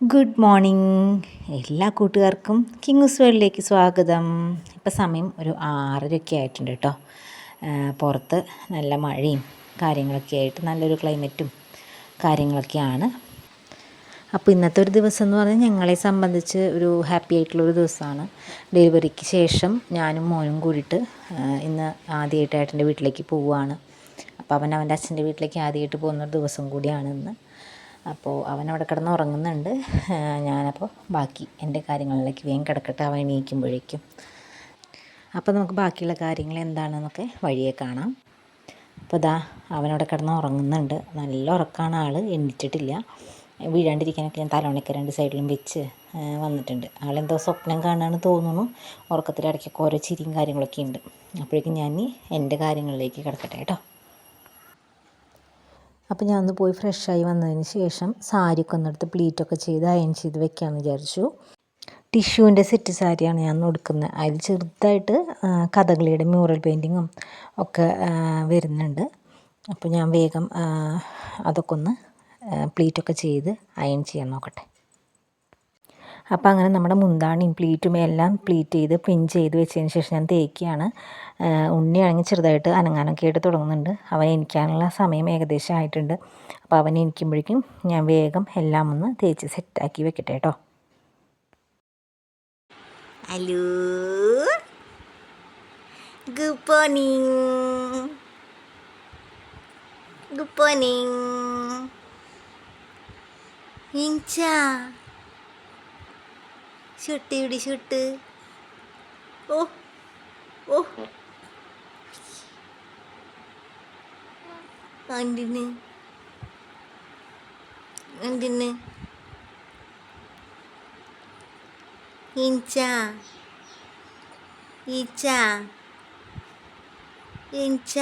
Good morning എല്ലാ കൂട്ടുകാർക്കും Kings വേൾഡിലേക്ക് സ്വാഗതം. ഇപ്പം സമയം ഒരു ആറരയൊക്കെ ആയിട്ടുണ്ട് കേട്ടോ പുറത്ത് നല്ല മഴയും കാര്യങ്ങളൊക്കെ ആയിട്ട് നല്ലൊരു ക്ലൈമറ്റും കാര്യങ്ങളൊക്കെയാണ്. അപ്പോൾ ഇന്നത്തെ ഒരു ദിവസം എന്ന് പറഞ്ഞാൽ ഞങ്ങളെ സംബന്ധിച്ച് ഒരു ഹാപ്പി ആയിട്ടുള്ളൊരു ദിവസമാണ്. ഡെലിവറിക്ക് ശേഷം ഞാനും മോനും കൂടിയിട്ട് ഇന്ന് ആദ്യമായിട്ട് ഏട്ടന്റെ വീട്ടിലേക്ക് പോവുകയാണ്. അപ്പോൾ അവൻ അവന്റെ അച്ഛന്റെ വീട്ടിലേക്ക് ആദ്യമായിട്ട് പോകുന്ന ദിവസം കൂടിയാണ് ഇന്ന്. അപ്പോൾ അവൻ അവിടെ കിടന്ന് ഉറങ്ങുന്നുണ്ട് ഞാനപ്പോൾ ബാക്കി എന്റെ കാര്യങ്ങളിലേക്ക് വേഗം കിടക്കട്ടെ അവൻ എണീക്കുമ്പോഴേക്കും. അപ്പോൾ നമുക്ക് ബാക്കിയുള്ള കാര്യങ്ങൾ എന്താണെന്നൊക്കെ വഴിയെ കാണാം. അപ്പോൾ ഇതാ അവനവിടെ കിടന്ന് ഉറങ്ങുന്നുണ്ട് നല്ല ഉറക്കമാണ് ആൾ എണീറ്റിട്ടില്ല. വീഴാണ്ടിരിക്കാനൊക്കെ ഞാൻ തലോണയ്ക്ക് രണ്ട് സൈഡിലും വെച്ച് വന്നിട്ടുണ്ട്. ആളെന്തോ സ്വപ്നം കാണാണെന്ന് തോന്നുന്നു. ഉറക്കത്തിൽ ഇടയ്ക്കൊക്കെ ഓരോ ചിരിയും കാര്യങ്ങളൊക്കെ ഉണ്ട്. അപ്പോഴേക്കും ഞാൻ എന്റെ കാര്യങ്ങളിലേക്ക് കിടക്കട്ടെ കേട്ടോ. അപ്പോൾ ഞാൻ ഒന്ന് പോയി ഫ്രഷായി വന്നതിന് ശേഷം സാരിയൊക്കെ ഒന്നെടുത്ത് പ്ലീറ്റൊക്കെ ചെയ്ത് അയൺ ചെയ്ത് വെക്കാമെന്ന് വിചാരിച്ചു. ടിഷ്യൂവിന്റെ സെറ്റ് സാരിയാണ് ഞാൻ കൊടുക്കുന്നത് അതിൽ ചെറുതായിട്ട് കഥകളിയുടെ മ്യൂറൽ പെയിന്റിങ്ങും ഒക്കെ വരുന്നുണ്ട്. അപ്പോൾ ഞാൻ വേഗം അതൊക്കെ ഒന്ന് പ്ലീറ്റൊക്കെ ചെയ്ത് അയൺ ചെയ്യാൻ നോക്കട്ടെ. അപ്പോൾ അങ്ങനെ നമ്മുടെ മുന്താണിയും പ്ലീറ്റും എല്ലാം പ്ലീറ്റ് ചെയ്ത് പിൻ ചെയ്ത് വെച്ചതിന് ശേഷം ഞാൻ തേക്കുകയാണ്. ഉണ്ണിയാണെങ്കിൽ ചെറുതായിട്ട് അനങ്ങാനൊക്കെ ആയിട്ട് തുടങ്ങുന്നുണ്ട്. അവൻ എനിക്കാനുള്ള സമയം ഏകദേശം ആയിട്ടുണ്ട്. അപ്പോൾ അവൻ എനിക്കുമ്പോഴേക്കും ഞാൻ വേഗം എല്ലാം ഒന്ന് തേച്ച് സെറ്റാക്കി വെക്കട്ടെ കേട്ടോ. Hello. Good morning. Good morning. ഇഞ്ചാ shoot ഇവിടെ ഷുട്ട്. ഓ ഓ. എന്തിന് എന്തിന് ഇഞ്ച ഈച്ച. ഇഞ്ച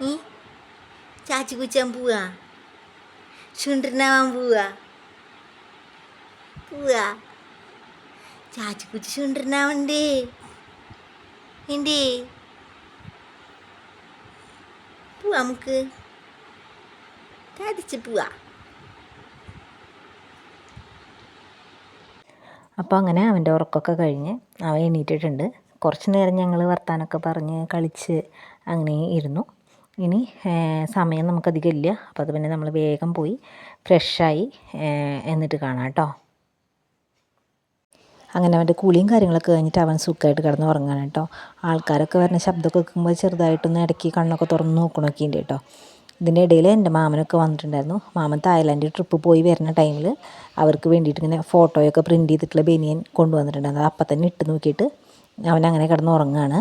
ഈ ചാച്ചി കുച്ചാൻ പോവാ. ചുണ്ടിനാവാൻ പോവാ. പോവാ. ചാച്ചി കുച്ചി ചുണ്ടിനാവണ്ടേ എന്തേ? പോവാ നമുക്ക്. തടിച്ച് പോവാ. അപ്പോൾ അങ്ങനെ അവന്റെ ഉറക്കമൊക്കെ കഴിഞ്ഞ് അവൻ എണീറ്റിട്ടുണ്ട്. കുറച്ച് നേരം ഞങ്ങൾ വർത്താനമൊക്കെ പറഞ്ഞ് കളിച്ച് അങ്ങനെ ഇരുന്നു. ഇനി സമയം നമുക്കധികം ഇല്ല. അപ്പോൾ അത് പിന്നെ നമ്മൾ വേഗം പോയി ഫ്രഷായി എന്നിട്ട് കാണാം കേട്ടോ. അങ്ങനെ അവന്റെ കുളിയും കാര്യങ്ങളൊക്കെ കഴിഞ്ഞിട്ട് അവൻ സുഖമായിട്ട് കിടന്ന് ഉറങ്ങാൻ കേട്ടോ. ആൾക്കാരൊക്കെ വരുന്ന ശബ്ദമൊക്കെ കേൾക്കുമ്പോൾ ചെറുതായിട്ടൊന്ന് ഇടയ്ക്ക് കണ്ണൊക്കെ തുറന്ന് നോക്കണമൊക്കെ ഉണ്ട് കേട്ടോ. ഇതിന്റെ ഇടയിൽ എന്റെ മാമനൊക്കെ വന്നിട്ടുണ്ടായിരുന്നു. മാമൻ തായ്ലാൻഡ് ട്രിപ്പ് പോയി വരുന്ന ടൈമിൽ അവർക്ക് വേണ്ടിയിട്ട് ഇങ്ങനെ ഫോട്ടോയൊക്കെ പ്രിന്റ് ചെയ്തിട്ടുള്ള ബനിയൻ കൊണ്ടുവന്നിട്ടുണ്ടായിരുന്നു. അപ്പം തന്നെ ഇട്ട് നോക്കിയിട്ട് അവൻ അങ്ങനെ കിടന്ന് ഉറങ്ങുകയാണ്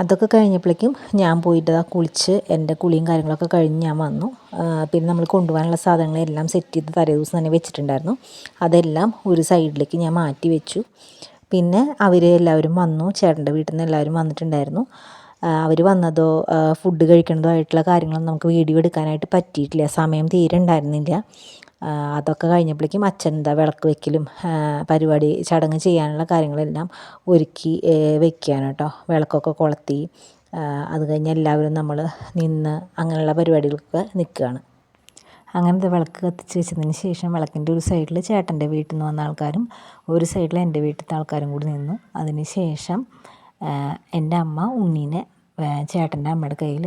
അതൊക്കെ കഴിഞ്ഞപ്പോഴേക്കും ഞാൻ പോയിട്ട് കുളിച്ച് എന്റെ കുളിയും കാര്യങ്ങളൊക്കെ കഴിഞ്ഞ് ഞാൻ വന്നു. പിന്നെ നമ്മൾ കൊണ്ടുപോകാനുള്ള സാധനങ്ങളെല്ലാം സെറ്റ് ചെയ്ത് തലേ ദിവസം തന്നെ വെച്ചിട്ടുണ്ടായിരുന്നു. അതെല്ലാം ഒരു സൈഡിലേക്ക് ഞാൻ മാറ്റി വെച്ചു. പിന്നെ അവർ എല്ലാവരും വന്നു. ചേട്ടന്റെ വീട്ടിൽ നിന്ന് എല്ലാവരും വന്നിട്ടുണ്ടായിരുന്നു. അവർ വന്നതോ ഫുഡ് കഴിക്കുന്നതോ ആയിട്ടുള്ള കാര്യങ്ങളൊന്നും നമുക്ക് വീഡിയോ എടുക്കാനായിട്ട് പറ്റിയിട്ടില്ല. സമയം തീരെ ഉണ്ടായിരുന്നില്ല. അതൊക്കെ കഴിഞ്ഞപ്പോഴേക്കും അച്ഛൻ എന്താ വിളക്ക് വെക്കലും പരിപാടി ചടങ്ങ് ചെയ്യാനുള്ള കാര്യങ്ങളെല്ലാം ഒരുക്കി വെക്കുകയാണ് കേട്ടോ. വിളക്കൊക്കെ കൊളുത്തി അത് കഴിഞ്ഞ് എല്ലാവരും നമ്മൾ നിന്ന് അങ്ങനെയുള്ള പരിപാടികൾക്ക് നിൽക്കുകയാണ്. അങ്ങനത്തെ വിളക്ക് കത്തിച്ച് വെച്ചതിന് ശേഷം വിളക്കിന്റെ ഒരു സൈഡിൽ ചേട്ടന്റെ വീട്ടിൽ നിന്ന് വന്ന ആൾക്കാരും ഒരു സൈഡിൽ എന്റെ വീട്ടിലത്തെ ആൾക്കാരും കൂടി നിന്നു. അതിന് ശേഷം എന്റെ അമ്മ ഉണ്ണീനെ ചേട്ടന്റെ അമ്മയുടെ കയ്യിൽ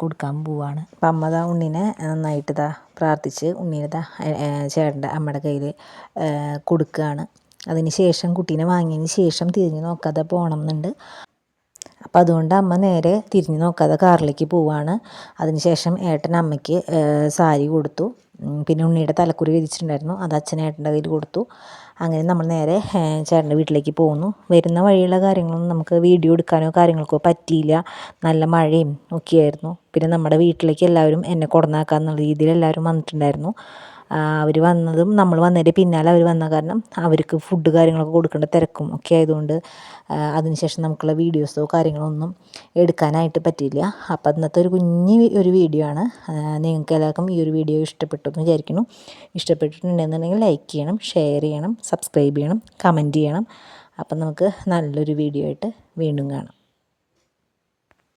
കൊടുക്കാൻ പോവാണ്. അപ്പം അമ്മ ദാ ഉണ്ണിനെ നന്നായിട്ട് ഇതാ പ്രാർത്ഥിച്ച് ഉണ്ണീനെ ദാ ചേട്ടന്റെ അമ്മയുടെ കയ്യിൽ കൊടുക്കുകയാണ് അതിന് ശേഷം കുട്ടീനെ വാങ്ങിയതിന് ശേഷം തിരിഞ്ഞ് നോക്കാതെ പോകണം എന്നുണ്ട്. അപ്പം അതുകൊണ്ട് അമ്മ നേരെ തിരിഞ്ഞ് നോക്കാതെ കാറിലേക്ക് പോവാണ്. അതിനുശേഷം ഏട്ടൻ അമ്മയ്ക്ക് സാരി കൊടുത്തു. പിന്നെ ഉണ്ണിയുടെ തലക്കുറി വിരിച്ചിട്ടുണ്ടായിരുന്നു. അത് അച്ഛൻ ഏട്ടന്റെ കയ്യിൽ കൊടുത്തു. അങ്ങനെ നമ്മൾ നേരെ ചേട്ടന്റെ വീട്ടിലേക്ക് പോകുന്നു. വരുന്ന വഴിയുള്ള കാര്യങ്ങളൊന്നും നമുക്ക് വീഡിയോ എടുക്കാനോ കാര്യങ്ങൾക്കോ പറ്റിയില്ല. നല്ല മഴയും ഒക്കെയായിരുന്നു. പിന്നെ നമ്മുടെ വീട്ടിലേക്ക് എല്ലാവരും എന്നെ കൊടന്നാക്കാന്നുള്ള രീതിയിൽ എല്ലാവരും വന്നിട്ടുണ്ടായിരുന്നു. അവർ വന്നതും നമ്മൾ വന്നതിന്റെ പിന്നാലെ അവർ വന്ന കാരണം അവർക്ക് ഫുഡ് കാര്യങ്ങളൊക്കെ കൊടുക്കേണ്ട തിരക്കും ഒക്കെ ആയതുകൊണ്ട് അതിനുശേഷം നമുക്കുള്ള വീഡിയോസോ കാര്യങ്ങളോ ഒന്നും എടുക്കാനായിട്ട് പറ്റിയില്ല. അപ്പം ഇന്നത്തെ ഒരു കുഞ്ഞ് ഒരു വീഡിയോ ആണ്. നിങ്ങൾക്ക് എല്ലാവർക്കും ഈ ഒരു വീഡിയോ ഇഷ്ടപ്പെട്ടു എന്ന് വിചാരിക്കുന്നു. ഇഷ്ടപ്പെട്ടിട്ടുണ്ടെന്നുണ്ടെങ്കിൽ ലൈക്ക് ചെയ്യണം ഷെയർ ചെയ്യണം സബ്സ്ക്രൈബ് ചെയ്യണം കമന്റ് ചെയ്യണം. അപ്പം നമുക്ക് നല്ലൊരു വീഡിയോ ആയിട്ട് വീണ്ടും കാണാം.